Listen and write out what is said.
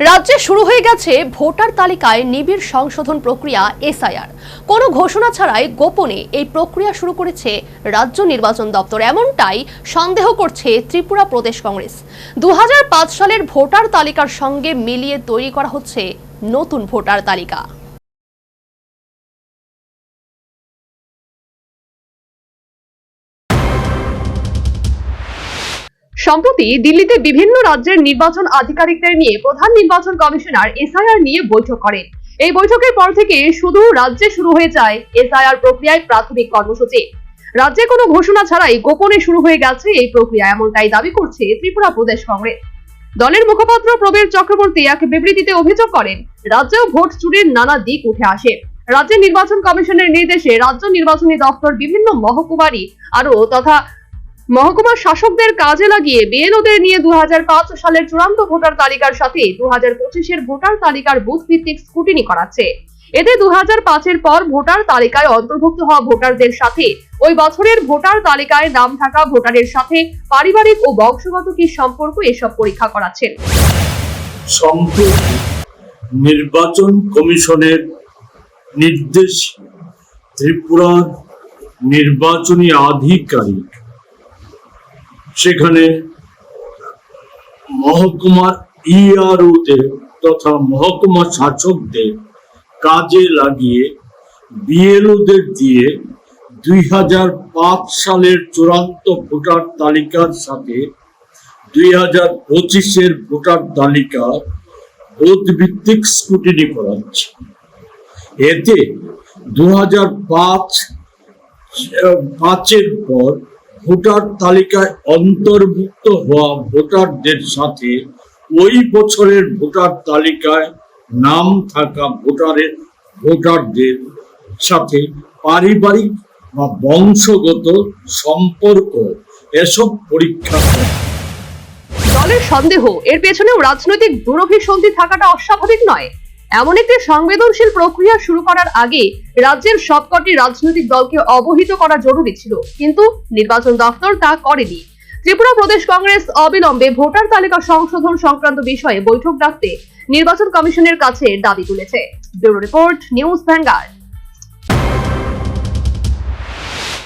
রাজ্যে শুরু হয়ে গেছে ভোটার তালিকায় নিবিড় সংশোধন প্রক্রিয়া, এসআইআর। কোনো ঘোষণা ছাড়াই গোপনে এই প্রক্রিয়া শুরু করেছে রাজ্য নির্বাচন দপ্তর। এমনটাই সন্দেহ করছে ত্রিপুরা প্রদেশ কংগ্রেস। দু হাজার পাঁচ সালের ভোটার তালিকার সঙ্গে মিলিয়ে তৈরি করা হচ্ছে নতুন ভোটার তালিকা। সম্প্রতি দিল্লিতে বিভিন্ন রাজ্যের নির্বাচন আধিকারিকদের নিয়ে প্রধান নির্বাচন কমিশনার এসআইআর নিয়ে বৈঠক করেন। এই বৈঠকের পর থেকে শুধু রাজ্যে শুরু হয়ে যায় এসআইআর প্রক্রিয়ায় প্রাথমিক কর্মসূচি। রাজ্যে কোনো ঘোষণা ছাড়াই গোপনে শুরু হয়ে গেছে এই প্রক্রিয়া, এমনটাই দাবি করছে ত্রিপুরা প্রদেশ কংগ্রেস। দলের মুখপাত্র প্রবীর চক্রবর্তী এক বিবৃতিতে অভিযোগ করেন, রাজ্যেও ভোট চুরির নানা দিক উঠে আসে। রাজ্যের নির্বাচন কমিশনের নির্দেশে রাজ্য নির্বাচনী দপ্তর বিভিন্ন মহকুমারি আরও তথা মহকুমা শাসকদের কাজে লাগিয়ে বিএলওদের নিয়ে দু সালের চূড়ান্ত ভোটার তালিকার সাথে দু হাজার পঁচিশের ভোটার তালিকার বুথ ভিত্তিক স্কুটিনি করাচ্ছে। এতে দু হাজার পাঁচের পর ভোটার তালিকায় অন্তর্ভুক্ত হওয়া ভোটারদের সাথে, ওই বছরের ভোটার তালিকায় নাম থাকা ভোটারের সাথে পারিবারিক ও বংশগত কি সম্পর্ক এসব পরীক্ষা করাচ্ছেন। সম্প্রতি নির্বাচন কমিশনের নির্দেশ ত্রিপুরার নির্বাচনী আধিকারিক সেখানে মহকুমার ইআরওতে তথা মহকুমা শাসকদের কাজে লাগিয়ে বিএলওদের দিয়ে দুই হাজার পাঁচ সালের চূড়ান্ত ভোটার তালিকার সাথে দুই হাজার পঁচিশের ভোটার তালিকার বুথ ভিত্তিক স্কুটিনি করাচ্ছে এতে দু হাজার পাঁচ পাঁচের পর ভোটার তালিকায় অন্তর্ভুক্ত হওয়া ভোটারদের সাথে ওই বছরের ভোটার তালিকায় নাম থাকা ভোটারের ভোটারদের সাথে পারিবারিক বা বংশগত সম্পর্ক এসব পরীক্ষা দলের সন্দেহ, এর পেছনেও রাজনৈতিক দুরভিসন্ধি থাকাটা অস্বাভাবিক নয়। এমন একটি সংবেদনশীল প্রক্রিয়া শুরু করার আগে রাজ্যের সবকটি রাজনৈতিক দলকে অবহিত করা জরুরি ছিল, কিন্তু নির্বাচন দপ্তর তা করেনি। ত্রিপুরা প্রদেশ কংগ্রেস অবিলম্বে ভোটার তালিকা সংশোধন সংক্রান্ত বিষয়ে বৈঠক ডাকতে নির্বাচন কমিশনের কাছে দাবি তুলেছে। Bureau report, news vanguard